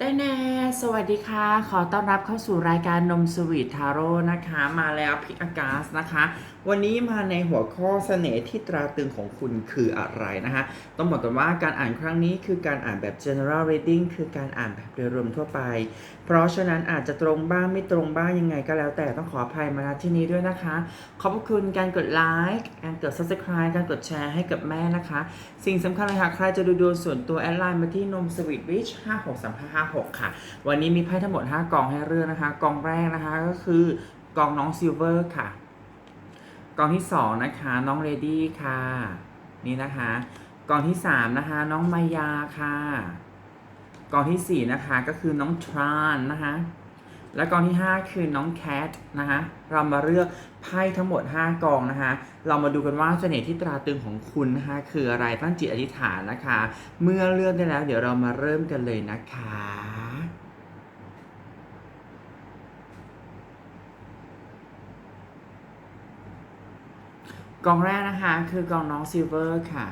ได้แน่ สวัสดีค่ะ ขอต้อนรับเข้าสู่รายการนมสวีททาโร่นะคะ มาแล้วพิกอากาสนะคะ วันนี้มาในหัวข้อเสน่ห์ที่ตราตรึงของคุณคืออะไรนะคะ ต้องบอกกันว่าการอ่านครั้งนี้คือการอ่านแบบ general reading คือการอ่านแบบโดยรวมทั่วไป เพราะฉะนั้นอาจจะตรงบ้างไม่ตรงบ้างยังไงก็แล้วแต่ต้องขออภัยมาณที่นี้ด้วยนะคะ ขอบคุณการกดไลค์การกด subscribe การกดแชร์ให้กับแม่นะคะ สิ่งสำคัญเลยค่ะใครจะดูดวงส่วนตัวแอดไลน์มาที่นมสวีทวิช6 ค่ะ วันนี้มีไพ่ทั้งหมด 5 กองให้เลือกนะคะ กองแรกนะคะก็คือกองน้องซิลเวอร์ค่ะ กองที่ 2 นะคะน้องเรดี้ค่ะ นี่นะคะ กองที่ 3 นะคะน้องมายาค่ะ กองทีสี่4 นะคะก็คือน้องทรานนะคะและกองที่ 5 คือน้องแคทนะคะเรามาเลือกไพ่ทั้งหมด 5 กองนะคะเรามาดูกันว่าเสน่ห์ที่ตราตรึงของคุณนะคะคืออะไรตั้งจิตอธิษฐานนะคะ เมื่อเลือกได้แล้ว เดี๋ยวเรามาเริ่มกันเลยนะคะ กองแรกนะคะคือกองน้องซิลเวอร์ค่ะ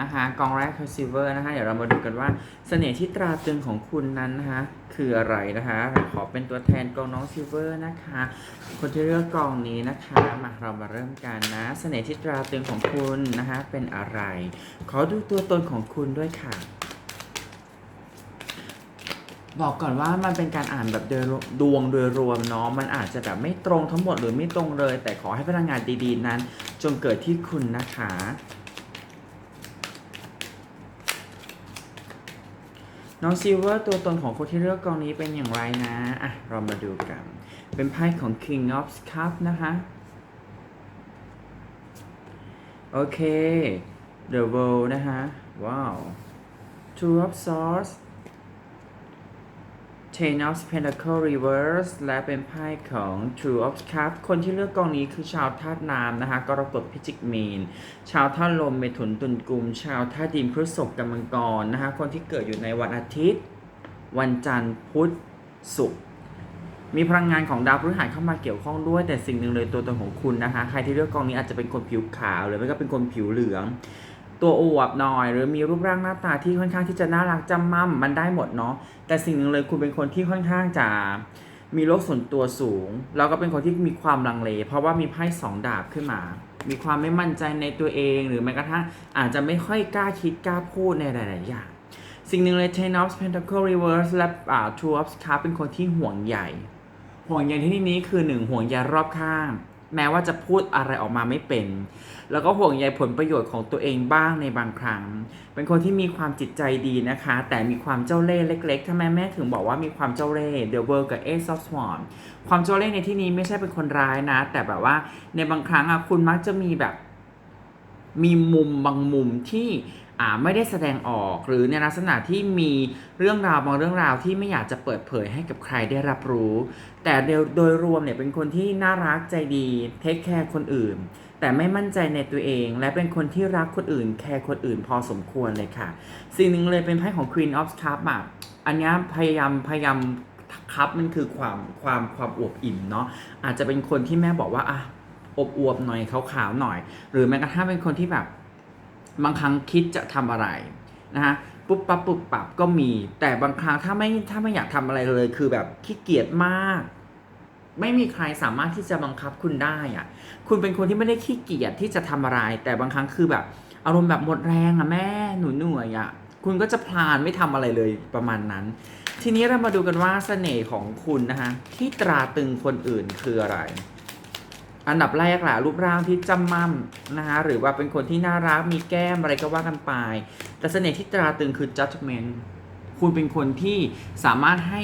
นะคะกองแรกคือซิลเวอร์นะคะเดี๋ยวเรามาดูกันว่าเสน่ห์ที่ตราตรึงของคุณนั้นนะคะคืออะไรนะคะขอเป็นตัวแทนกองน้องซิลเวอร์นะคะ คนที่เลือกกองนี้นะคะมาเรามาเริ่มกันนะเสน่ห์ที่ตราตรึงของคุณนะคะเป็นอะไร ขอดูตัวตนของคุณด้วยค่ะ บอกก่อนว่ามันเป็นการอ่านแบบโดยดวงโดยรวมเนาะมันอาจจะแบบไม่ตรงทั้งหมดหรือไม่ตรงเลย แต่ขอให้พลังงานดีๆนั้น จงเกิดที่คุณนะคะ น้องซิลเวอร์ตัวตนของคนที่เลือกกองนี้เป็นอย่างไรนะอะเรามาดูกัน เป็นไพ่ของ King of Cups นะคะ โอเค The World นะคะว้าว Two of Swords Ten of Pentacle Reverse และเป็นไพ่ของ Two of Cups คนที่เลือกกองนี้คือชาวธาตุน้ำนะคะกรกฎพิจิกมีน ชาวธาตุลมเมถุนตุลกุม ชาวธาตุดินพฤษภกำมังกรนะคะคนที่เกิดอยู่ในวันอาทิตย์ วันจันทร์พุธศุกร์มีพลังงานของดาวพฤหัสเข้ามาเกี่ยวข้องด้วยแต่สิ่งหนึ่งเลยตัวตนของคุณนะคะ ใครที่เลือกกองนี้อาจจะเป็นคนผิวขาวหรือไม่ก็เป็นคนผิวเหลือง ตัวอวบหน่อย หรือมีรูปร่างหน้าตาที่ค่อนข้างที่จะน่ารักจำม่ำมันได้หมดเนาะแต่สิ่งหนึ่งเลยคุณเป็นคนที่ค่อนข้างจะมีโลกส่วนตัวสูง แล้วก็เป็นคนที่มีความลังเล เพราะว่ามีไพ่สองดาบขึ้นมา มีความไม่มั่นใจในตัวเอง หรือแม้กระทั่งอาจจะไม่ค่อยกล้าคิดกล้าพูดในหลาย ๆ อย่าง สิ่งหนึ่งเลย Ten of Pentacle Reverse และ Two of Cups เป็นคนที่ห่วงใหญ่ ห่วงใยที่ที่นี้คือหนึ่งห่วงใยรอบข้าง แม้ว่าจะพูดอะไรออกมาไม่เป็น แล้วก็ห่วงใยผลประโยชน์ของตัวเองบ้างในบางครั้ง เป็นคนที่มีความจิตใจดีนะคะ แต่มีความเจ้าเล่ห์เล็กๆทำไมแม่ถึงบอกว่ามีความเจ้าเล่ห์ The World กับ Ace of Swan ความเจ้าเล่ห์ในที่นี้ไม่ใช่เป็นคนร้ายนะ แต่แบบว่าในบางครั้งอะคุณมักจะมีแบบ มีมุมบางมุมที่ ไม่ได้แสดงออกหรือในลักษณะที่มีเรื่องราวบางเรื่องราวที่ไม่อยากจะเปิดเผยให้กับใครได้รับรู้ แต่โดยโดยรวมเนี่ยเป็นคนที่น่ารักใจดีเทคแคร์คนอื่น แต่ไม่มั่นใจในตัวเอง และเป็นคนที่รักคนอื่น แคร์คนอื่นพอสมควรเลยค่ะ สิ่งหนึ่งเลยเป็นไพ่ของ Queen of Cups อะอันนี้พยายามพยายามคัพมันคือความความความอวบอิ่มเนาะอาจจะเป็นคนที่แม่บอกว่าอะอบอวบหน่อยขาวๆหน่อย หรือแม้กระทั่งเป็นคนที่แบบ บางครั้งคิดจะทำอะไรนะฮะปุ๊บปั๊บปุ๊บปับก็มี แต่บางครั้งถ้าไม่ถ้าไม่อยากทำอะไรเลยคือแบบขี้เกียจมาก ไม่มีใครสามารถที่จะบังคับคุณได้อะคุณเป็นคนที่ไม่ได้ขี้เกียจที่จะทำอะไร แต่บางครั้งคือแบบอารมณ์แบบหมดแรงอะแม่หนูเหนื่อยอะคุณก็จะพลานไม่ทำอะไรเลยประมาณนั้น ทีนี้เรามาดูกันว่าเสน่ห์ของคุณนะคะที่ตราตรึงคนอื่นคืออะไร อันดับแรกแหละรูปร่างที่จำมั่มนะคะหรือว่าเป็นคนที่น่ารักมีแก้มอะไรก็ว่ากันไป แต่เสน่ห์ที่ตราตรึงคือ judgment คุณเป็นคนที่สามารถให้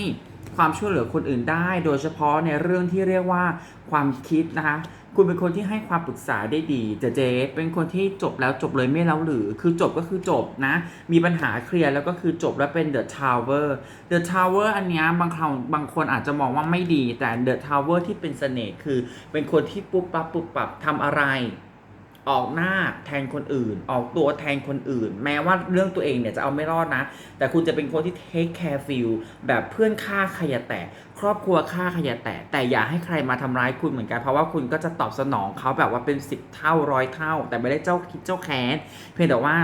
ความช่วยเหลือคนอื่นได้ โดยเฉพาะในเรื่องที่เรียกว่าความคิดนะคะ คุณเป็นคนที่ให้ความปรึกษาได้ดีเจเจ เป็นคนที่จบแล้วจบเลยไม่เล่าหรือ คือจบก็คือจบนะ มีปัญหาเคลียร์แล้วก็คือจบแล้วเป็น The Tower The Tower อันนี้บางครั้งบางคนอาจจะมองว่าไม่ดี แต่ The Tower ที่เป็นเสน่ห์คือ เป็นคนที่ปุ๊บปั๊บปุ๊บปั๊บทำอะไร ออกหน้าแทนคนอื่น ออกตัวแทนคนอื่น แม้ว่าเรื่องตัวเองเนี่ยจะเอาไม่รอดนะ แต่คุณจะเป็นคนที่ take care f e l แบบเพื่อนฆ่าใครอย่แตะครอบครัวฆ่าใครอย่แตะแต่อย่าให้ใครมาทำร้ายคุณเหมือนกัน เพราะว่าคุณก็จะตอบสนองเขาแบบว่าเป็นสิบเท่าร้อยเท่า แต่ไม่ได้เจ้าคิดเจ้าแค้นเพียงแต่ว่า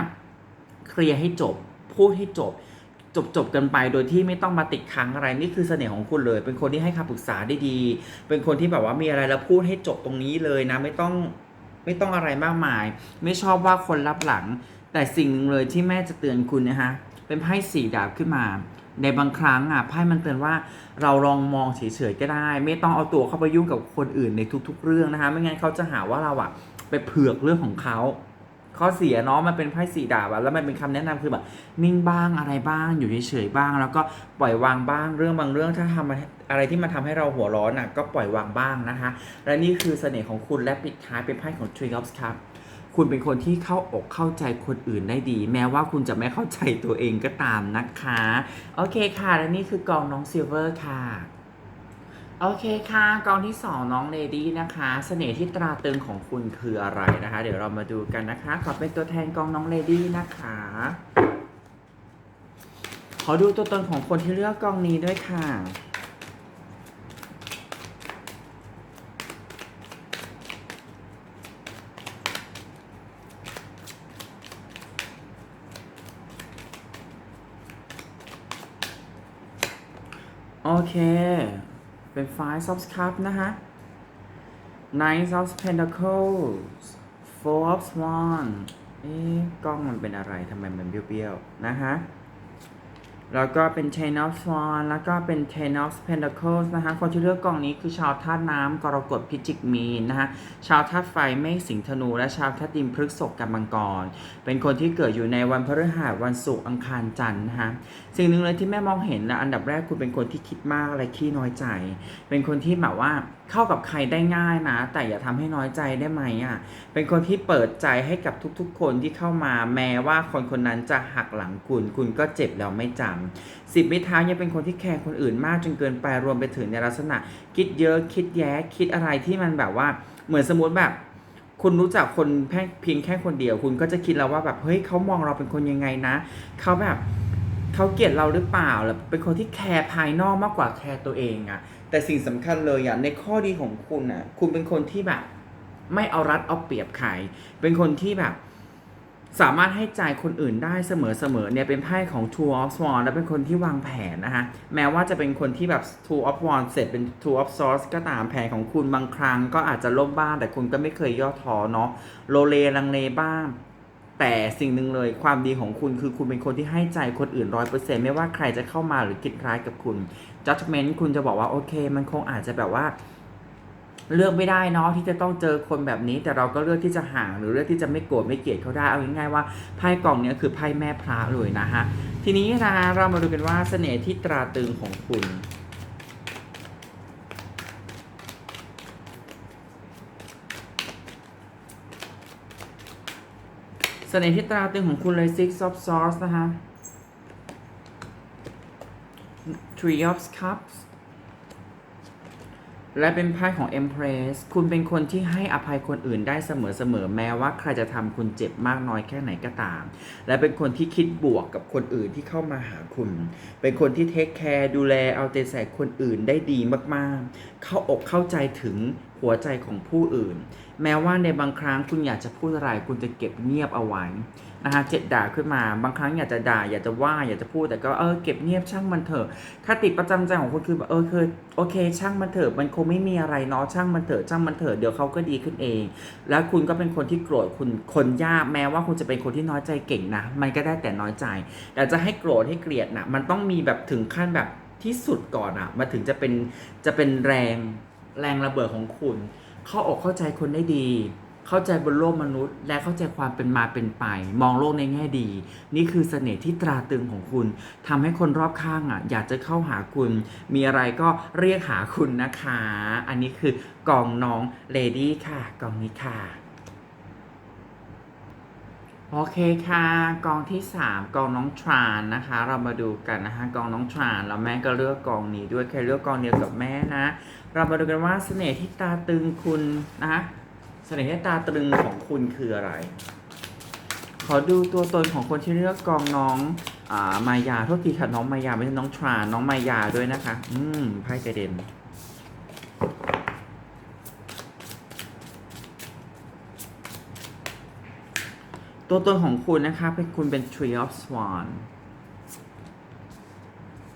เคลียร์ให้จบพูดให้จบจบจบกันไปโดยที่ไม่ต้องมาติดค้างอะไรนี่คือเสน่ห์ของคุณเลย เป็นคนที่ให้คำปรึกษาได้ดี เป็นคนที่แบบว่ามีอะไรแล้วพูดให้จบตรงนี้เลยนะ ไม่ต้อง ไม่ต้องอะไรมากมาย ไม่ชอบว่าคนรับหลัง แต่สิ่งหนึ่งเลยที่แม่จะเตือนคุณนะฮะเป็นไพ่สี่ดาบขึ้นมา ในบางครั้งอะไพ่มันเตือนว่าเราลองมองเฉยๆก็ได้ ไม่ต้องเอาตัวเข้าไปยุ่งกับคนอื่นในทุกๆ เรื่องนะคะ ไม่งั้นเขาจะหาว่าเราอะไปเผือกเรื่องของเขา ข้อเสียเนาะมันเป็นไพ่สีดาบอะแล้วมันเป็นคำแนะนำคือแบบนิ่งบ้างอะไรบ้างอยู่เฉยๆบ้าง แล้วก็ปล่อยวางบ้างเรื่องบางเรื่องถ้าทำอะไรที่มันทำให้เราหัวร้อนอะก็ปล่อยวางบ้างนะคะ และนี่คือเสน่ห์ของคุณและปิดท้ายเป็นไพ่ของ Tree of Cups คุณเป็นคนที่เข้าอกเข้าใจคนอื่นได้ดี แม้ว่าคุณจะไม่เข้าใจตัวเองก็ตามนะคะ โอเคค่ะ และนี่คือกองน้องซิลเวอร์ค่ะ โอเคค่ะกองที่ 2 น้องเลดี้นะคะเสน่ห์ที่ตราตรึงของคุณคืออะไรนะคะ เดี๋ยวเรามาดูกันนะคะขอเป็นตัวแทนกองน้องเลดี้นะคะ ขอดูตัวตนของคนที่เลือกกองนี้ด้วยค่ะโอเค เป็น Five of Cups นะคะ Nine of Pentacles Four of Swan เอ๊ะกล้องมันเป็นอะไรทำไมมันเบี้ยวๆ นะคะ แล้วก็เป็น Ten of Swan แล้วก็เป็น Ten of Pentacles นะคะคนที่เลือกกองนี้คือชาวธาตุน้ำกรกฎพิจิกมีนนะคะชาวธาตุไฟเมษสิงห์ธนู และชาวธาตุดินพฤกษภกับมังกร เป็นคนที่เกิดอยู่ในวันพฤหัสวันศุกร์อังคารจันทร์นะคะสิ่งหนึ่งเลยที่แม่มองเห็นนะอันดับแรกคุณเป็นคนที่คิดมากและขี้น้อยใจ เป็นคนที่แบบว่า เข้ากับใครได้ง่ายนะ แต่อย่าทำให้น้อยใจได้ไหมอะเป็นคนที่เปิดใจให้กับทุกๆ คนที่เข้ามาแม้ว่าคนคนนั้นจะหักหลังคุณ คุณก็เจ็บแล้วไม่จำสิบมิท้ายยังเป็นคนที่แคร์คนอื่นมากจนเกินไปรวมไปถึงในลักษณะ คิดเยอะคิดแย้คิดอะไรที่มันแบบว่าเหมือนสมมติแบบคุณรู้จักคนเพียงแค่คนเดียว คุณก็จะคิดแล้วว่าแบบเฮ้ยเขามองเราเป็นคนยังไงนะเขาแบบเขาเกลียดเราหรือเปล่าหรือเป็นคนที่แคร์ภายนอกมากกว่าแคร์ตัวเองอะ แต่สิ่งสำคัญเลยอะในข้อดีของคุณอะคุณเป็นคนที่แบบ ไม่เอารัดเอาเปรียบใครเป็นคนที่แบบ สามารถให้ใจคนอื่นได้เสมอๆเนี่ยเป็นไพ่ของ Two of Swords และเป็นคนที่วางแผนนะคะแม้ว่าจะเป็นคนที่แบบ Two of Wands เสร็จเป็น Two of Swords ก็ตามแผนของคุณบางครั้ง ก็อาจจะล่มบ้างแต่คุณก็ไม่เคยย่อท้อเนาะโลเลลังเลบ้าง แต่สิ่งหนึ่งเลยความดีของคุณคือคุณเป็นคนที่ให้ใจคนอื่นร้อยเปอร์เซ็นต์ไม่ว่าใครจะเข้ามาหรือคิดร้ายกับคุณ judgment คุณจะบอกว่าโอเค มันคงอาจจะแบบว่า เลือกไม่ได้เนาะที่จะต้องเจอคนแบบนี้ แต่เราก็เลือกที่จะห่างหรือเลือกที่จะไม่โกรธไม่เกลียดเขาได้เอาง่ายๆว่าไพ่กล่องเนี้ยคือไพ่แม่พระเลยนะฮะทีนี้นะเรามาดูกันว่าเสน่ห์ที่ตราตรึงของคุณ สน่ห์ที่ตราตึงของคุณเลย Six of Swords นะคะ Three of Cups และเป็นไพ่ของ Empress คุณเป็นคนที่ให้อภัยคนอื่นได้เสมอๆ แม้ว่าใครจะทำคุณเจ็บมากน้อยแค่ไหนก็ตาม และเป็นคนที่คิดบวกกับคนอื่นที่เข้ามาหาคุณ เป็นคนที่เทคแคร์ดูแลเอาใจใส่คนอื่นได้ดีมากๆ เข้าอกเข้าใจถึง หัวใจของผู้อื่น แม้ว่าในบางครั้งคุณอยากจะพูดอะไรคุณจะเก็บเงียบเอาไว้นะคะเจ็ดด่าขึ้นมาบางครั้งอยากจะด่าอยากจะว่าอยากจะพูดแต่ก็เออเก็บเงียบช่างมันเถอะคติประจำใจของคุณคือแบบเออคือโอเค ช่างมันเถอะมันคงไม่มีอะไรเนาะช่างมันเถอะช่างมันเถอะเดี๋ยวเขาก็ดีขึ้นเอง แล้วคุณก็เป็นคนที่โกรธคุณคนยากแม้ว่าคุณจะเป็นคนที่น้อยใจเก่งนะ มันก็ได้แต่น้อยใจ แต่จะให้โกรธให้เกลียดนะมันต้องมีแบบถึงขั้นแบบที่สุดก่อนอะมาถึงจะเป็นจะเป็นแรง แรงระเบิดของคุณ เข้าอกเข้าใจคนได้ดี เข้าใจบนโลกมนุษย์ และเข้าใจความเป็นมาเป็นไป มองโลกในแง่ดี นี่คือเสน่ห์ที่ตราตรึงของคุณทำให้คนรอบข้างอะ อยากจะเข้าหาคุณ มีอะไรก็เรียกหาคุณนะคะ อันนี้คือกองน้องเลดี้ค่ะ กองนี้ค่ะ โอเคค่ะกองที่ 3กองน้องทรานนะคะ เรามาดูกันนะคะกองน้องทรานแล้วแม่ก็เลือกกองนี้ด้วยใครเลือกกองเดียวกับแม่นะ เรามาดูกันว่าเสน่ห์ที่ตาตึงคุณนะคะเสน่ห์ที่ตาตึงของคุณคืออะไร ขอดูตัวตนของคนที่เลือกกองน้องอ่ามายาโทษทีค่ะน้องมายาไม่ใช่น้องทรานน้องมายาด้วยนะคะ อืมไพ่กระเด็น ตัวตนของคุณนะคะเป็นคุณเป็น Tree of Swan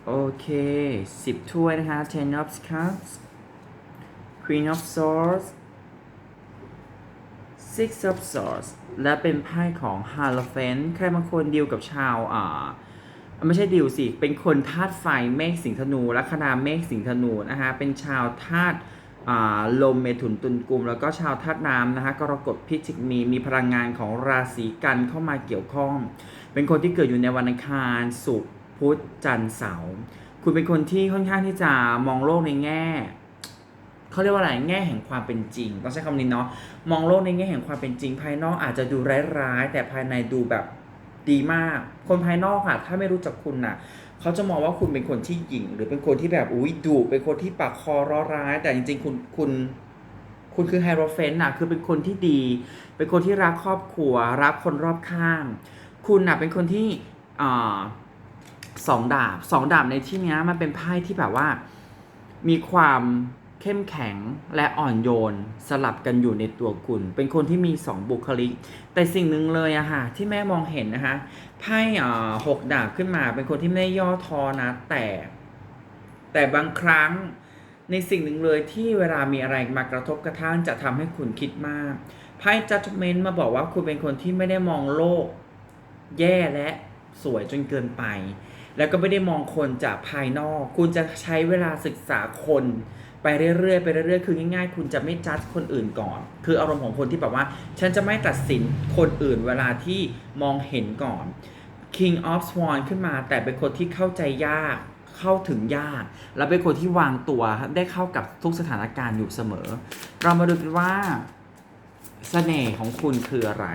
โอเคสิบถ้วยนะคะ ten of cups queen of swords six of swords และเป็นไพ่ของ hierophant ใครบางคนดีลกับชาวอ่าไม่ใช่ดิวสิ เป็นคนธาตุไฟเมฆสิงห์ธนูลัคนาเมฆสิงห์ธนูนะคะเป็นชาวธาตุ ลมเมถุนตุลกุม แล้วก็ชาวธาตุน้ำนะคะกรกฎพิจิกมีมีพลังงานของราศีกันเข้ามาเกี่ยวข้อง เป็นคนที่เกิดอยู่ในวันอังคารศุกร์พุธจันทร์เสาร์คุณเป็นคนที่ค่อนข้างที่จะมองโลกในแง่เขาเรียกว่าอะไรแง่แห่งความเป็นจริงต้องใช้คำนี้เนาะมองโลกในแง่แห่งความเป็นจริง ภายนอกอาจจะดูร้ายๆแต่ภายในดูแบบดีมาก คนภายนอกอะถ้าไม่รู้จักคุณน่ะ เขาจะมองว่าคุณเป็นคนที่หยิ่ง หรือเป็นคนที่แบบอุ้ยดุเป็นคนที่ปากคอร้อร้าย แต่จริงๆคุณคุณคุณคือไฮโรเฟนน่ะคือเป็นคนที่ดี เป็นคนที่รักครอบครัว รักคนรอบข้าง คุณน่ะเป็นคนที่อสองดาบสองดาบในที่นี้มันเป็นไพ่ที่แบบว่า มีความ เข้มแข็งและอ่อนโยน สลับกันอยู่ในตัวคุณ เป็นคนที่มีสองบุคลิก แต่สิ่งหนึ่งเลยอะค่ะที่แม่มองเห็นนะคะไพ่หกดาบขึ้นมา เป็นคนที่ไม่ย่อท้อนะแต่ แต่บางครั้งในสิ่งหนึ่งเลยที่เวลามีอะไรมากระทบกระทั่งจะทำให้คุณคิดมากไพ่ judgment มาบอกว่าคุณเป็นคนที่ไม่ได้มองโลก แย่และสวยจนเกินไป แล้วก็ไม่ได้มองคนจากภายนอก คุณจะใช้เวลาศึกษาคน ไปเรื่อยๆไปเรื่อยๆคือง่ายๆ คุณจะไม่จัดคนอื่นก่อน คืออารมณ์ของคนที่แบบว่า ฉันจะไม่ตัดสินคนอื่นเวลาที่มองเห็นก่อน King of Swan ขึ้นมา แต่เป็นคนที่เข้าใจยากเข้าถึงยาก และเป็นคนที่วางตัวได้เข้ากับทุกสถานการณ์อยู่เสมอ เรามาดูกันว่าเสน่ห์ของคุณคืออะไร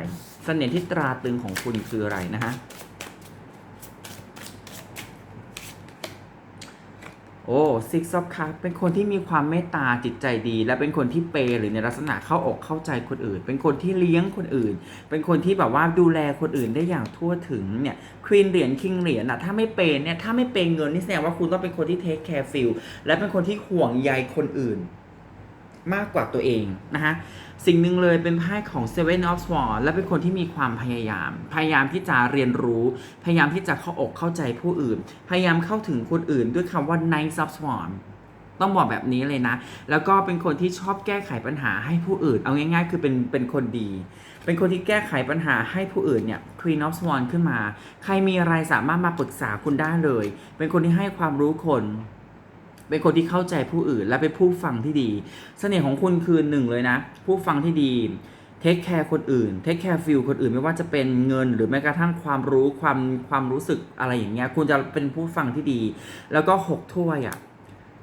เสน่ห์ที่ตราตรึงของคุณคืออะไรนะฮะ อ้ Six of Cups เป็นคนที่มีความเมตตาจิตใจดี และเป็นคนที่เปย์หรือในลักษณะเข้าอกเข้าใจคนอื่น เป็นคนที่เลี้ยงคนอื่น เป็นคนที่แบบว่าดูแลคนอื่นได้อย่างทั่วถึงเนี่ยควีนเหรียญคิงเหรียญอะถ้าไม่เปย์เนี่ยถ้าไม่เปย์เงินนี่แสดงว่าคุณต้องเป็นคนที่เทคแคร์ฟิลและเป็นคนที่ห่วงใยคนอื่น มากกว่าตัวเองนะฮะสิ่งหนึ่งเลยเป็นไพ่ของ Seven of Swords และเป็นคนที่มีความพยายาม พยายามที่จะเรียนรู้ พยายามที่จะเข้าอกเข้าใจผู้อื่น พยายามเข้าถึงคนอื่นด้วยคำว่า Knight of Swords ต้องบอกแบบนี้เลยนะ แล้วก็เป็นคนที่ชอบแก้ไขปัญหาให้ผู้อื่น เอาง่าย ๆ คือเป็นเป็นคนดี เป็นคนที่แก้ไขปัญหาให้ผู้อื่นเนี่ย Queen of Swords ขึ้นมา ใครมีอะไรสามารถมาปรึกษาคุณได้เลย เป็นคนที่ให้ความรู้คน เป็นคนที่เข้าใจผู้อื่น และเป็นผู้ฟังที่ดีเสน่ห์ของคุณคือหนึ่งเลยนะ ผู้ฟังที่ดีเทคแคร์คนอื่นเทคแคร์ฟิลคนอื่นไม่ว่าจะเป็นเงินหรือแม้กระทั่งความรู้ความความรู้สึกอะไรอย่างเงี้ยคุณจะเป็นผู้ฟังที่ดี แล้วก็หกถ้วยอะ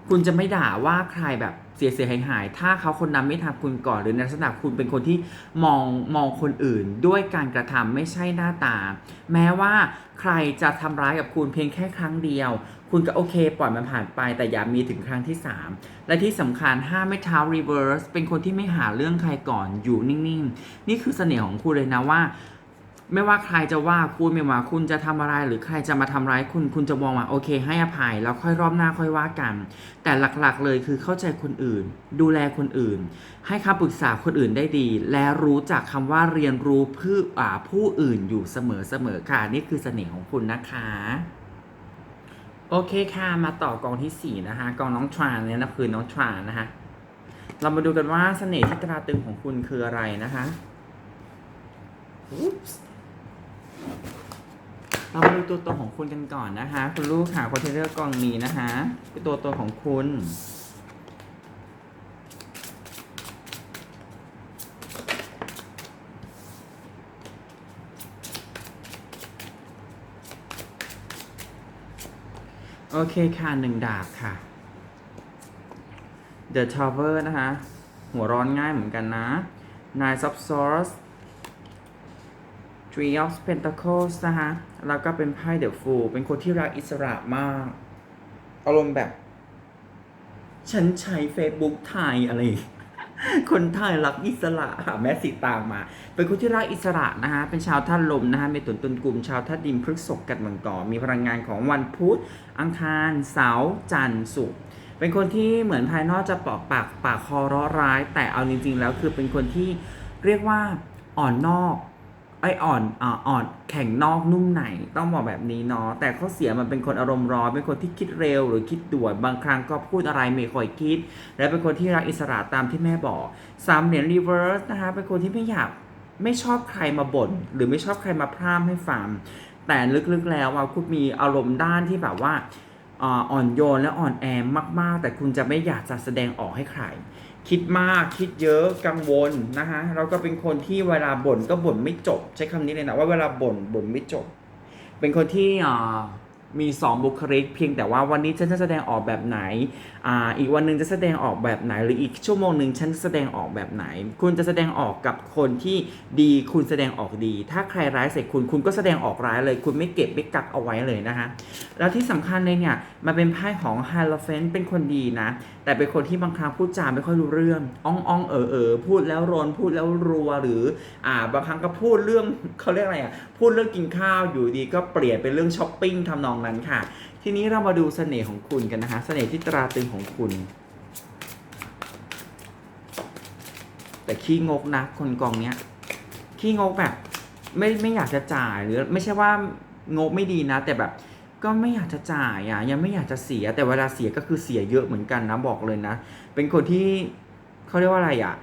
คุณจะไม่ด่าว่าใครแบบเสียเสียหายหาย ถ้าเขาคนนั้นไม่ทำคุณก่อน หรือในลักษณะคุณเป็นคนที่มองมองคนอื่นด้วยการกระทำไม่ใช่หน้าตา แม้ว่าใครจะทำร้ายกับคุณเพียงแค่ครั้งเดียว คุณก็โอเค ปล่อยมันผ่านไป แต่อย่ามีถึงครั้งที่ 3 และที่สำคัญห้ามไม่เท้ารีเวิร์สเป็นคนที่ไม่หาเรื่องใครก่อนอยู่นิ่งๆ นี่คือเสน่ห์ของคุณเลยนะว่า ไม่ว่าใครจะว่าคุณไม่ว่าคุณจะทำอะไรหรือใครจะมาทำร้ายคุณคุณจะมองว่าโอเค ให้อภัยแล้วค่อยรอบหน้าค่อยว่ากัน แต่หลักๆเลยคือเข้าใจคนอื่น ดูแลคนอื่น ให้คำปรึกษาคนอื่นได้ดี และรู้จักคำว่าเรียนรู้เพื่ออ่าผู้อื่นอยู่เสมอๆค่ะนี่คือเสน่ห์ของคุณนะคะโอเคค่ะมาต่อกองที่ 4 นะคะกองน้องทรานเนี่ยนะคือน้องทรานนะคะเรามาดูกันว่าเสน่ห์ที่ตราตรึงของคุณคืออะไรนะคะ Oops เรามาดูตัวตนของคุณกันก่อนนะคะ คุณลูกค่ะคนที่เลือกกองนี้นะคะคือตัวตนของคุณโอเคค่ะหนึ่งดาบค่ะ The Tower นะคะ หัวร้อนง่ายเหมือนกันนะ Nine of Swords Three of Pentacles นะคะ แล้วก็เป็นไพ่ The Fool เป็นคนที่รักอิสระมาก อารมณ์แบบ ฉันใช้ Facebook ไทยอะไร คนไทยรักอิสระหาแม่สีตางมา เป็นคนที่รักอิสระนะคะ เป็นชาวท่านลมนะคะมีตุนตุนกลุ่ม ชาวท่าดินพฤกษกกันมังกรมีพลังงานของวันพุธ อังคาร เสาร์ จันทร์ ศุกร์ เป็นคนที่เหมือนภายนอกจะปอกปากปากคอร้อร้าย แต่เอาจริงๆแล้วคือเป็นคนที่เรียกว่าอ่อนนอก ไออ่อนอ่ออนแข็งนอกนุ่มในต้องบอกแบบนี้เนาะแต่เข้อเสียมันเป็นคนอารมณ์ร้อนเป็นคนที่คิดเร็วหรือคิดด่วนบางครั้งก็พูดอะไรไม่ค่อยคิด และเป็นคนที่รักอิสระตามที่แม่บอกสามเหรียญรีเวิร์สนะคะเป็นคนที่ไม่อยากไม่ชอบใครมาบ่นหรือไม่ชอบใครมาพร่ำให้ฟังแต่ลึกๆแล้วว่าคุณมีอารมณ์ด้านที่แบบว่าอ่อนโยนและอ่อนแอมากๆ แต่คุณจะไม่อยากจะแสดงออกให้ใคร คิดมากคิดเยอะกังวลนะคะเราก็เป็นคนที่เวลาบ่นก็บ่นไม่จบ ใช้คำนี้เลยนะว่าเวลาบ่นบ่นไม่จบ เป็นคนที่อ่ามีสองบุคลิก เพียงแต่ว่าวันนี้ฉันจะแสดงออกแบบไหน อ,อีกวันหนึ่งจะแสดงออกแบบไหน หรืออีกชั่วโมงหนึ่งฉันแสดงออกแบบไหน คุณจะแสดงออกกับคนที่ดีคุณแสดงออกดี ถ้าใครร้ายใส่คุณคุณก็แสดงออกร้ายเลย คุณไม่เก็บไม่กักเอาไว้เลยนะคะ แล้วที่สำคัญเลยเนี่ยมันเป็นไพ่ของ h a l o p h a n t เป็นคนดีนะ แต่เป็นคนที่บางครั้งพูดจาไม่ค่อยรู้เรื่องอ่องอ่องเออเออพูดแล้วรนพูดแล้วรัวหรืออ่าบางครั้งก็พูดเรื่องเขาเรียกอะไรอะพูดเรื่องกินข้าวอยู่ดีก็เปลี่ยนเป็นเรื่องช้อปปิ้งทำนองนั้นค่ะ ทีนี้เรามาดูเสน่ห์ของคุณกันนะคะเสน่ห์ที่ตราตรึงของคุณ แต่ขี้งกนะคนกองเนี้ยขี้งกแบบ ไม่ไม่อยากจะจ่ายหรือ ไม่ใช่ว่างกไม่ดีนะ แต่แบบก็ไม่อยากจะจ่ายอะยังไม่อยากจะเสีย แต่เวลาเสียก็คือเสียเยอะเหมือนกันนะบอกเลยนะ เป็นคนที่เขาเรียกว่าอะไรอะ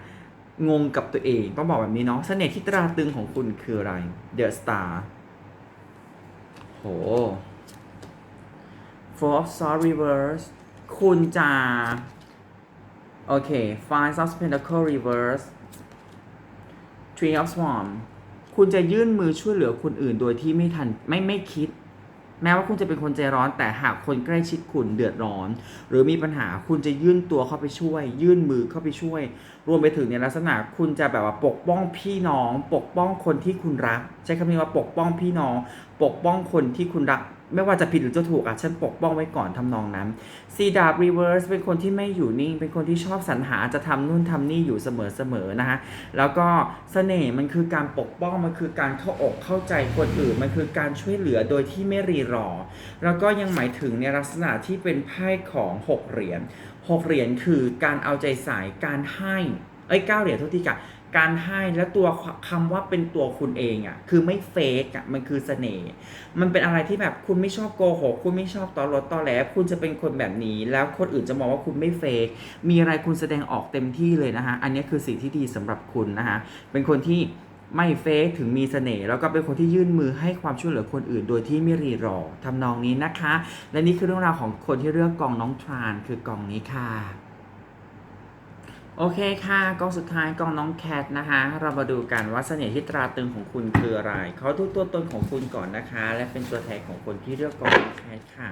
งงกับตัวเองต้องบอกแบบนี้เนาะเสน่ห์ที่ตราตรึงของคุณคืออะไร The Star โห Four of Swords Reverse คุณจะโอเค Five of Pentacle Reverse Three of Swords คุณจะยื่นมือช่วยเหลือคนอื่นโดยที่ไม่ทันไม่ไม่คิด แม้ว่าคุณจะเป็นคนใจร้อนแต่หากคนใกล้ชิดคุณเดือดร้อน หรือมีปัญหาคุณจะยื่นตัวเข้าไปช่วย ยื่นมือเข้าไปช่วย รวมไปถึงในลักษณะคุณจะแบบว่าปกป้องพี่น้อง ปกป้องคนที่คุณรัก ใช้คำนี้ว่าปกป้องพี่น้อง ปกป้องคนที่คุณรัก ไม่ว่าจะผิดหรือจะถูกอะฉันปกป้องไว้ก่อนทำนองนั้นซีดาบรีเวิร์สเป็นคนที่ไม่อยู่นิ่ง เป็นคนที่ชอบสรรหาจะทำนู่นทำนี่อยู่เสมอๆนะคะแล้วก็เสน่ห์มันคือการปกป้องมันคือการเข้าอกเข้าใจคนอื่นมันคือการช่วยเหลือโดยที่ไม่รีรอ แล้วก็ยังหมายถึงในลักษณะที่เป็นไพ่ของหกเหรียญหกเหรียญคือการเอาใจใส่การให้ เอ้ยเก้าเหรียญโทษทีค่ะการให้และตัวคำว่าเป็นตัวคุณเองอะ่ะคือไม่เฟกอะมันคือเสน่ห์มันเป็นอะไรที่แบบคุณไม่ชอบโกหกคุณไม่ชอบตอรถตอแหลคุณจะเป็นคนแบบนี้ แล้วคนอื่นจะมองว่าคุณไม่เฟกมีอะไรคุณแสดงออกเต็มที่เลยนะคะอันนี้คือสิ่งที่ดีสำหรับคุณนะคะเป็นคนที่ไม่เฟกถึงมีเสน่ห์แล้วก็เป็นคนที่ยื่นมือให้ความช่วยเหลือคนอื่น โดยที่ไม่รีรอทำนองนี้นะคะ และนี่คือเรื่องราวของคนที่เลือกกองน้องทรานคือกองนี้ค่ะ โอเคค่ะกองสุดท้ายกองน้องแคทนะคะ เรามาดูกันว่าเสน่ห์ที่ตราตึงของคุณคืออะไรเขาดูตัวตนของคุณก่อนนะคะ และเป็นตัวแทนของคนที่เลือกกองน้องแคทค่ะ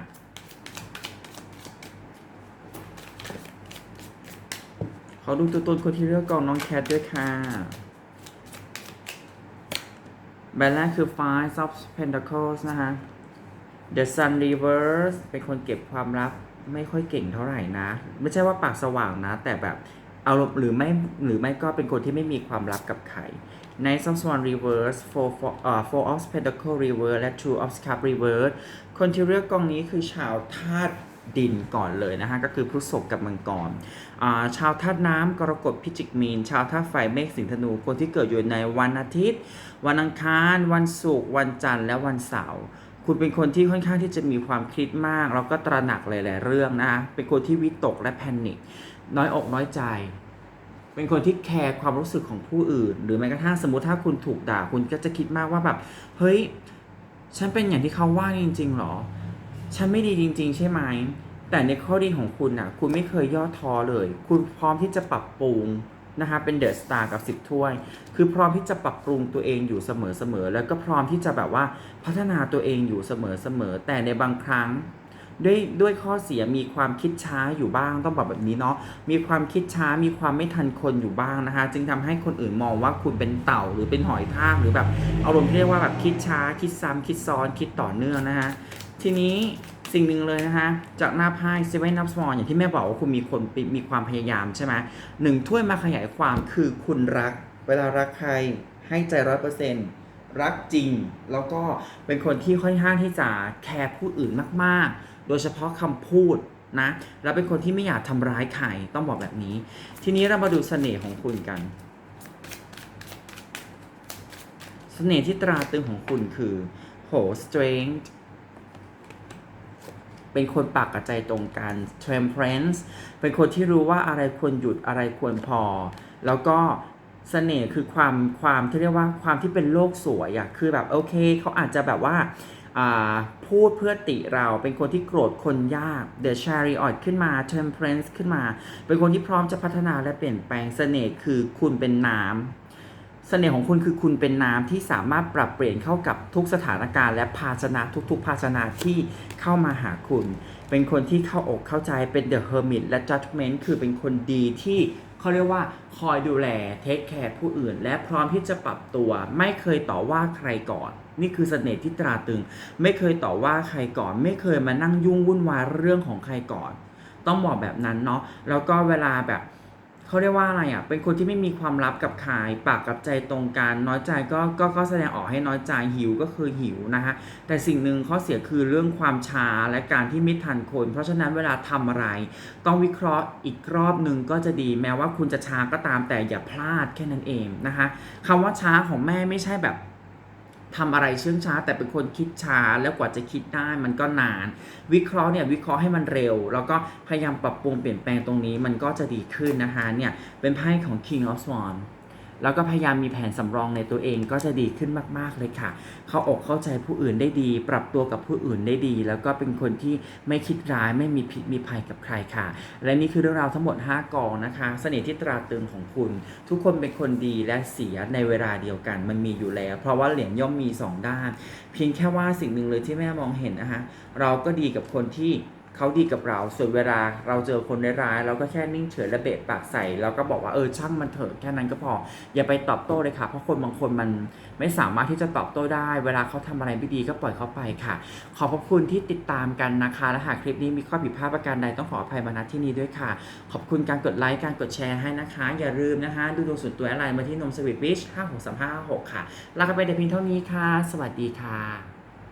เขาดูตัวตนคนที่เลือกกองน้องแคทด้วยค่ะใบแรกคือ Five of Pentacles นะคะ The Sun Reverse เป็นคนเก็บความลับไม่ค่อยเก่งเท่าไหร่นะ ไม่ใช่ว่าปากสว่างนะ แต่แบบ เอาหรือไม่หรือไม่ก็เป็นคนที่ไม่มีความลับกับใคร Knight of Swan Reverse Four Four, เอ่อ Four of Pentacle Reverse และ Two of Cup Reverse คนที่เลือกกองนี้คือชาวธาตุดินก่อนเลยนะฮะก็คือพฤษภกับมังกรอ่าชาวธาตุน้ำกรกฎพิจิกมีน ชาวธาตุไฟเมฆสิงธนูคนที่เกิดอยู่ในวันอาทิตย์ วันอังคาร วันศุกร์วันจันทร์และวันเสาร์ คุณเป็นคนที่ค่อนข้างที่จะมีความคิดมาก แล้วก็ตระหนักหลาย ๆ เรื่องนะเป็นคนที่วิตกและแพนิคน้อยอกน้อยใจ เป็นคนที่แคร์ความรู้สึกของผู้อื่น หรือแม้กระทั่งสมมติถ้าคุณถูกด่าคุณก็จะคิดมากว่าแบบเฮ้ยฉันเป็นอย่างที่เขาว่าจริง ๆหรอ ฉันไม่ดีจริง ๆ ใช่ไหมแต่ในข้อดีของคุณน่ะ คุณไม่เคยย่อท้อเลย คุณพร้อมที่จะปรับปรุง นะคะเป็นเดอะสตาร์กับสิบถ้วย คือพร้อมที่จะปรับปรุงตัวเองอยู่เสมอๆ แล้วก็พร้อมที่จะแบบว่าพัฒนาตัวเองอยู่เสมอๆ แต่ในบางครั้งด้วยด้วยข้อเสียมีความคิดช้าอยู่บ้างต้องบอกแบบนี้เนาะมีความคิดช้ามีความไม่ทันคนอยู่บ้างนะคะ จึงทำให้คนอื่นมองว่าคุณเป็นเต่าหรือเป็นหอยทากหรือแบบอารมณ์ที่เรียกว่าแบบคิดช้าคิดซ้ำคิดซ้อนคิดต่อเนื่องนะคะทีนี้ สิ่งหนึ่งเลยนะคะจากหน้าไพ่เซเว่นนับสมออย่างที่แม่บอกว่าคุณมีคนมีความพยายามใช่ไหมหนึ่งถ้วยมาขยายความคือคุณรัก เวลารักใครให้ใจร้อยเปอร์เซ็นต์รักจริง แล้วก็เป็นคนที่ค่อนข้างที่จะแคร์ผู้อื่นมาก ๆ โดยเฉพาะคำพูดนะแล้วเป็นคนที่ไม่อยากทำร้ายใครต้องบอกแบบนี้ ทีนี้เรามาดูเสน่ห์ของคุณกันสเสน่ห์ที่ตราตึงของคุณคือโห strength เป็นคนปากกับใจตรงกัน temperance เป็นคนที่รู้ว่าอะไรควรหยุดอะไรควรพอ แล้วก็เสน่ห์คือความความที่เรียกว่าความที่เป็นโลกสวยอะคือแบบโอเคเขาอาจจะแบบว่าาพูดเพื่อติเราเป็นคนที่โกรธคนยาก The Chariot ขึ้นมา Temperance ขึ้นมา เป็นคนที่พร้อมจะพัฒนาและเปลี่ยนแปลงเสน่ห์คือคุณเป็นน้ำ เสน่ห์ของคุณคือคุณเป็นน้ำที่สามารถปรับเปลี่ยนเข้ากับทุกสถานการณ์และภาชนะทุกๆ ภาชนะที่เข้ามาหาคุณ เป็นคนที่เข้าอกเข้าใจเป็น The Hermit และ Judgment คือเป็นคนดีที่เขาเรียกว่าคอยดูแลเทคแคร์ผู้อื่น และพร้อมที่จะปรับตัว ไม่เคยต่อว่าใครก่อน นี่คือเสน่ห์ที่ตราตรึง ไม่เคยต่อว่าใครก่อน ไม่เคยมานั่งยุ่งวุ่นวายเรื่องของใครก่อน ต้องบอกแบบนั้นเนาะแล้วก็เวลาแบบ เขาเรียกว่าอะไรอะ เป็นคนที่ไม่มีความลับกับใครปากกับใจตรงกันน้อยใจก็ก็ก็แสดงออกให้น้อยใจหิวก็คือหิวนะฮะแต่สิ่งหนึ่งข้อเสียคือเรื่องความช้าและการที่ไม่ทันคน เพราะฉะนั้นเวลาทำอะไร ต้องวิเคราะห์อีกรอบหนึ่งก็จะดีแม้ว่าคุณจะช้าก็ตามแต่อย่าพลาดแค่นั้นเองนะคะคำว่าช้าของแม่ไม่ใช่แบบ ทำอะไรเชื่องช้า แต่เป็นคนคิดช้าแล้วกว่าจะคิดได้มันก็นาน วิเคราะห์เนี่ยวิเคราะห์ให้มันเร็ว แล้วก็พยายามปรับปรุงเปลี่ยนแปลงตรงนี้มันก็จะดีขึ้นนะคะเนี่ยเป็นไพ่ของ King of Swan แล้วก็พยายามมีแผนสำรองในตัวเองก็จะดีขึ้นมาก ๆ เลยค่ะ เข้าอกเข้าใจผู้อื่นได้ดี ปรับตัวกับผู้อื่นได้ดี แล้วก็เป็นคนที่ไม่คิดร้ายไม่มีพิษมีภัยกับใครค่ะ และนี่คือเรื่องราวทั้งหมด 5กองนะคะ เสน่ห์ที่ตราตึงของคุณ ทุกคนเป็นคนดีและเสียในเวลาเดียวกันมันมีอยู่แล้ว เพราะว่าเหรียญย่อมมี 2 ด้าน เพียงแค่ว่าสิ่งหนึ่งเลยที่แม่มองเห็นนะคะเราก็ดีกับคนที่ เขาดีกับเรา ส่วนเวลาเราเจอคนร้ายเราก็แค่นิ่งเฉยและเบะปากใส่แล้วก็บอกว่าเออช่างมันเถอะแค่นั้นก็พอ อย่าไปตอบโต้เลยค่ะ เพราะคนบางคนมันไม่สามารถที่จะตอบโต้ได้ เวลาเขาทำอะไรไม่ดีก็ปล่อยเขาไปค่ะ ขอบพระคุณที่ติดตามกันนะคะและหากคลิปนี้มีข้อผิดพลาดประการใดต้องขออภัยมาณที่นี้ด้วยค่ะ ขอบคุณการกดไลค์การกดแชร์ให้นะคะ อย่าลืมนะคะ ดูดวงส่วนตัวอะไรมาที่นมสวิตบิช5 6 3 5 6ค่ะลากันไปแต่เพียงเท่านี้ค่ะ สวัสดีค่ะ